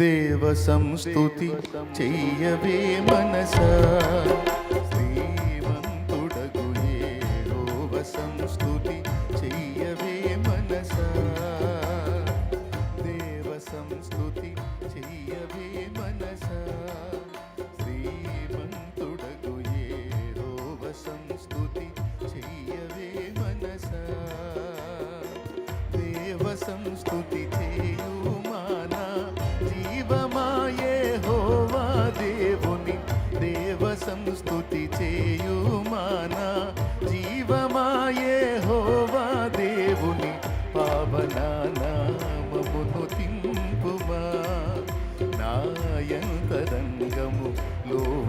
దేవ సంస్తుతి చెయ్యవే మనస.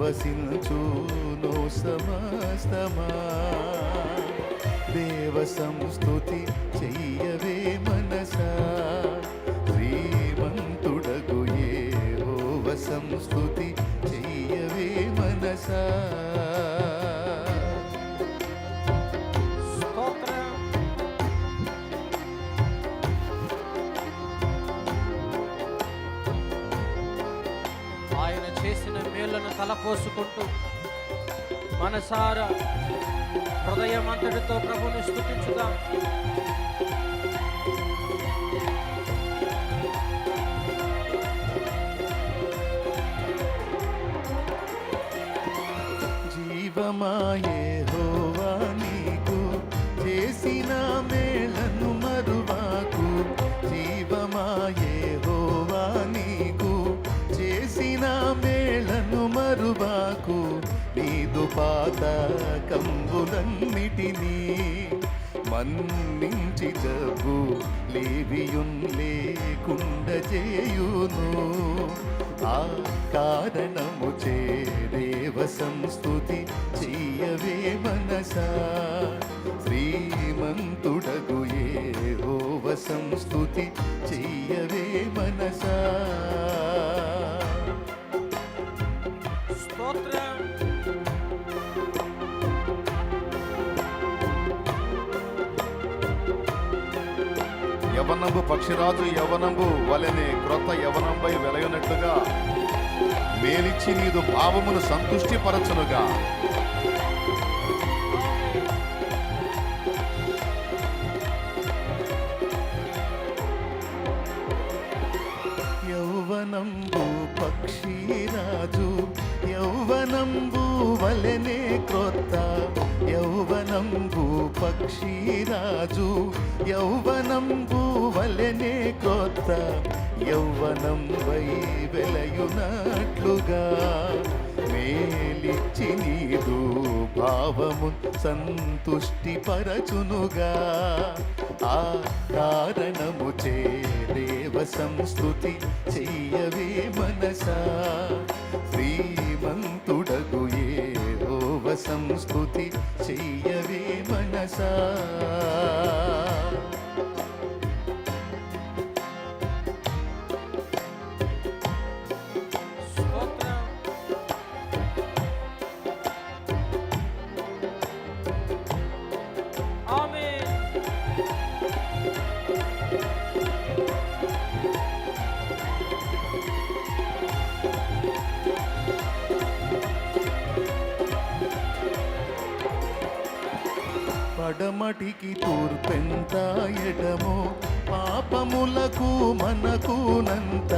లోవసించును సమస్తమా. దేవ సంస్తుతి చెయ్యవే మనసా. శ్రీమంతుడగు ఏవోవ సంస్తుతి చెయ్యవే మనసా. తలపోసుకుంటూ మనసార హృదయం అంతటితో ప్రభుని స్థుతించుదాం జీవమాయే హోవా నీకు చేసిన మేళను మరువాకు. జీవమాయే హోవా నీకు చేసిన మేళను నాకు నీదు పాత కంబులన్నిటినీ మన్నించి జబ్బు లేవియున్ లేకుండ చేయును. ఆ కారణము చే దేవ సంస్తుతి చెయ్యవే మనసా. శ్రీమంతుడగు హోవ సంస్తుతి చెయ్యవే మనసా. యవనంబు పక్షిరాజు యవనంబు వలెనే క్రొత్త యవనంపై వెలయనట్లుగా. మేలిచ్చి నీదు భావమును సంతుష్టిపరచునుగా. యౌవనంబు పక్షిరాజు యౌవనంబు వలెనే క్రొత్త యౌవనంబు పక్షిరాజు యౌవనంబు వలెనే క్రొత్త యౌవనం వై వెలయునట్లుగా. మేలిచ్చి నీదు భావము సంతుష్టి పరచునుగా ఆ కారణము చే దేవ సంస్తుతి చెయ్యవే మనసా. శ్రీమంతుడగు ఏహోవ సంస్తుతి చెయ్యవే మనసా. పడమటికి తూర్పెంత ఎడమో పాపములకు మనకునంత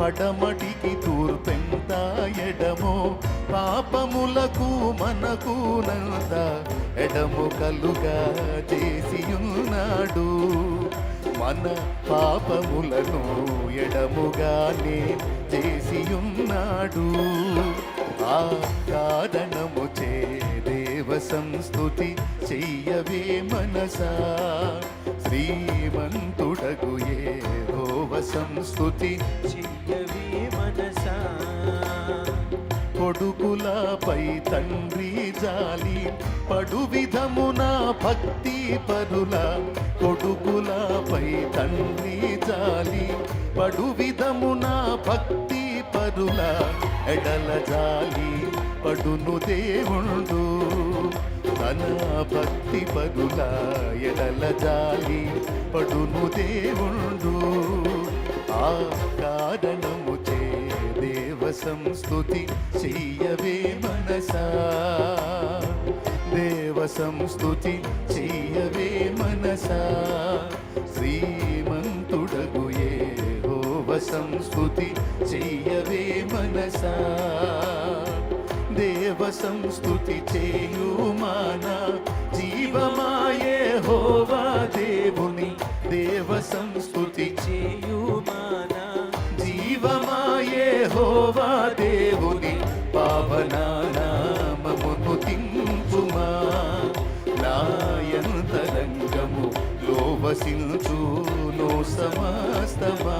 పడమటికి తూర్పెంత ఎడమో పాపములకు మనకునంత ఎడము కలుగా చేసి ఉన్నాడు మన పాపములను ఎడముగానే చేసి ఉన్నాడు ఆ కారణము చే దేవ సంస్తుతి చెయ్యవే మనసా? శ్రీమంతుడగు ఏహోవ సంస్తుతి చెయ్యవే మనసా? కొడుకులపై తండ్రి జాలి పడు విధమున భక్తి పరుల. కొడుకులపై తండ్రి జాలి పడు విధమున భక్తి పరుల. ఎడల జాలి పడును దేవుండు. తన భక్తి పరుల ఎడల జాలి పడును దేవుండు. ఆ కారణము సంస్థుతి చెయ్యవే మనసా. దేవ సంస్థుతి చెయ్యవే మనసా. శ్రీమంతుడగు హోవ సంస్థుతి చెయ్యవే మనసా. దేవ సంస్థుతి చేయుమాన. జీవమాయే హోవా దేవుని దేవ సంస్థుతి చేయుమానా. జీవమాయే హోవా దేవుని పావనామమును తింపుమా నాయంతరంగము లోవసించు నో సమస్తమా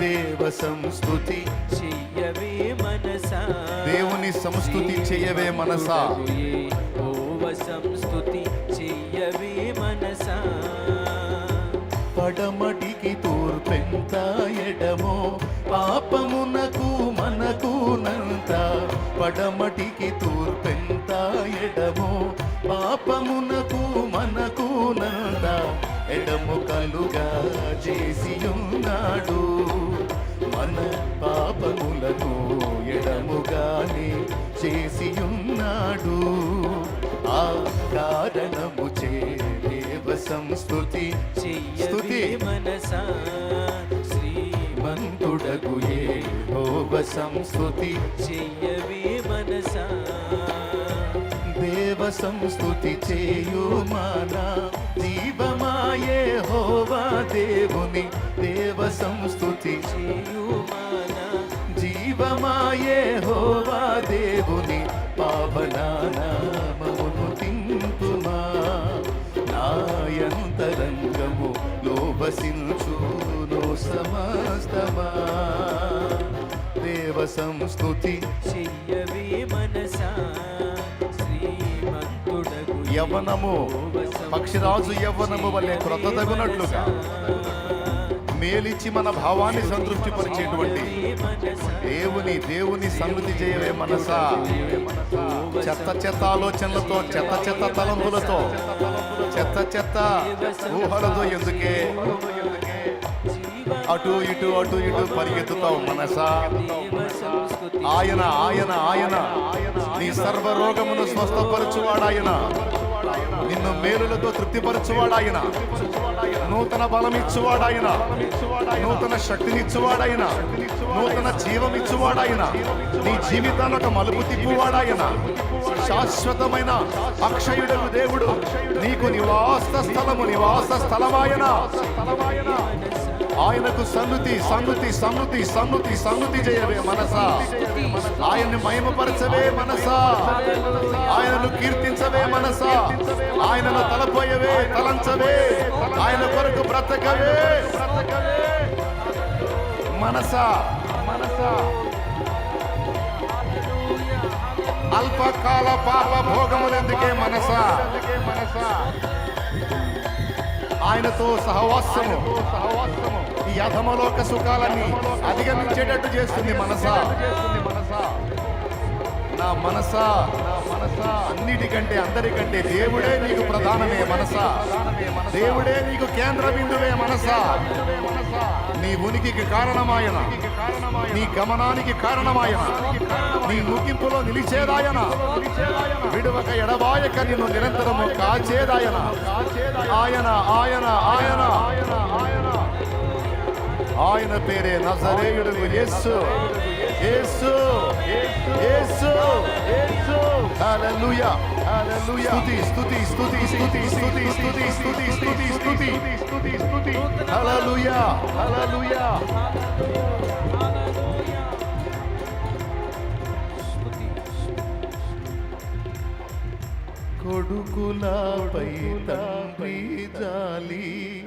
దేవ సంస్కృతి చెయ్యవే దేవుని సంస్థుతి చేయవే మనసా? ఓవ సంస్థుతి చెయ్యవే మనసా పడమటికి తూర్పెంత ఎడమో పాపమునకు మనకు నంత. పడమటికి తూర్పెంత ఎడమో పాపమునకు మనకు నంత. ఎడము కలుగా చేసి ఉన్నాడు మన పాపములకు ఎడముగానే చేసియున్నాడు. ఆ కారణము చే దేవ సంస్థుతి స్తుతి మనసా శ్రీమంతుడగు ఏ సంస్థుతి. చెయ్యవే మనసా దేవ సంస్థుతి చేయుమానా జీవమాయే హోవా దేవుని. దేవ సంస్థుతి చేయుమానా జీవమాయే హోవా దేవుని. పావనామమును తింపుమా నాయంతరంగము లోభసించును సమస్తమా. దేవ సంస్థుతి చెయ్యవే మనసా. యవ్వనము పక్షిరాజు యవ్వనము క్రొత్త క్రొత్తదగునట్లుగా మేలిచ్చి మన భావాన్ని సంతృప్తిపరిచేటువంటి దేవుని దేవుని సన్నిధి చేయవే మనసా. చెత్త చెత్త ఆలోచనలతో చెత్త చెత్త తలంపులతో చెత్త చెత్త ఊహలతో ఎందుకే? అటు ఇటు అటు ఇటు పరిగెత్తుతావు మనసా. ఆయన ఆయన ఆయన నీ సర్వ రోగమును స్వస్థపరచువాడాయన నిన్ను మేలులతో తృప్తిపరచువాడాయన. నూతన బలమిచ్చువాడాయన. నూతన శక్తినిచ్చువాడాయన. నూతన జీవమిచ్చువాడాయన. నీ జీవితాన్ని ఒక మలుపు తిప్పువాడాయన. శాశ్వతమైన అక్షయుడు దేవుడు నీకు నివాస స్థలము నివాస స్థలమాయన. ఆయనకు సన్నుతి సన్నుతి సన్నుతి సన్నుతి సన్నుతి చేయవే మనసా. ఆయన్ని మహిమపరచవే మనసా. ఆయనను కీర్తించవే మనసా. ఆయనను తలపోయవే తలంచవే. ఆయన కొరకు బ్రతకవే. మనసా. మనసా అల్పకాల పాప భోగములెందుకే మనసా? మనసా ఆయనతో సహవాసము సహవాసము. యథమలోక సుఖాలని అధిగమించేటట్టు చేస్తుంది మనసా. నా మనసా నా మనసా అన్నిటికంటే అందరికంటే దేవుడే నీకు ప్రధానమే మనసా. దేవుడే నీకు కేంద్ర బిందువే మనసా. నీ ఉనికికి కారణమాయన నీ గమనానికి కారణమాయన నీ ముగింపులో నిలిచేదాయన విడువక ఎడబాయక నిన్ను నిరంతరము కాచేదాయన. ఆయన ఆయన ఆయన ఆయన. ఆయన పేరే నజరేయుడు యేసు. యేసు. యేసు. హల్లెలూయా. హల్లెలూయా. స్తుతి స్తుతి స్తుతి స్తుతి స్తుతి స్తుతి స్తుతి స్తుతి స్తుతి. స్తుతి స్తుతి. హల్లెలూయా హల్లెలూయా కొడుకులపై తండ్రి జాలి.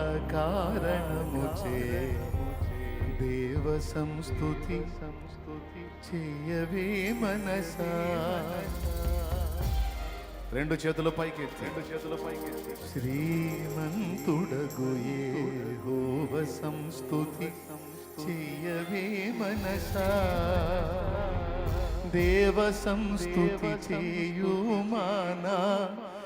కారణముచే దేవ సంస్తుతి సంస్తుతి చేయవే మనసా. రెండు చేతులు పైకి రెండు చేతులు పైకి శ్రీమంతుడగు హోవ సంస్తుతి చేయవే మనసా. దేవ సంస్తుతి చేయుమానా.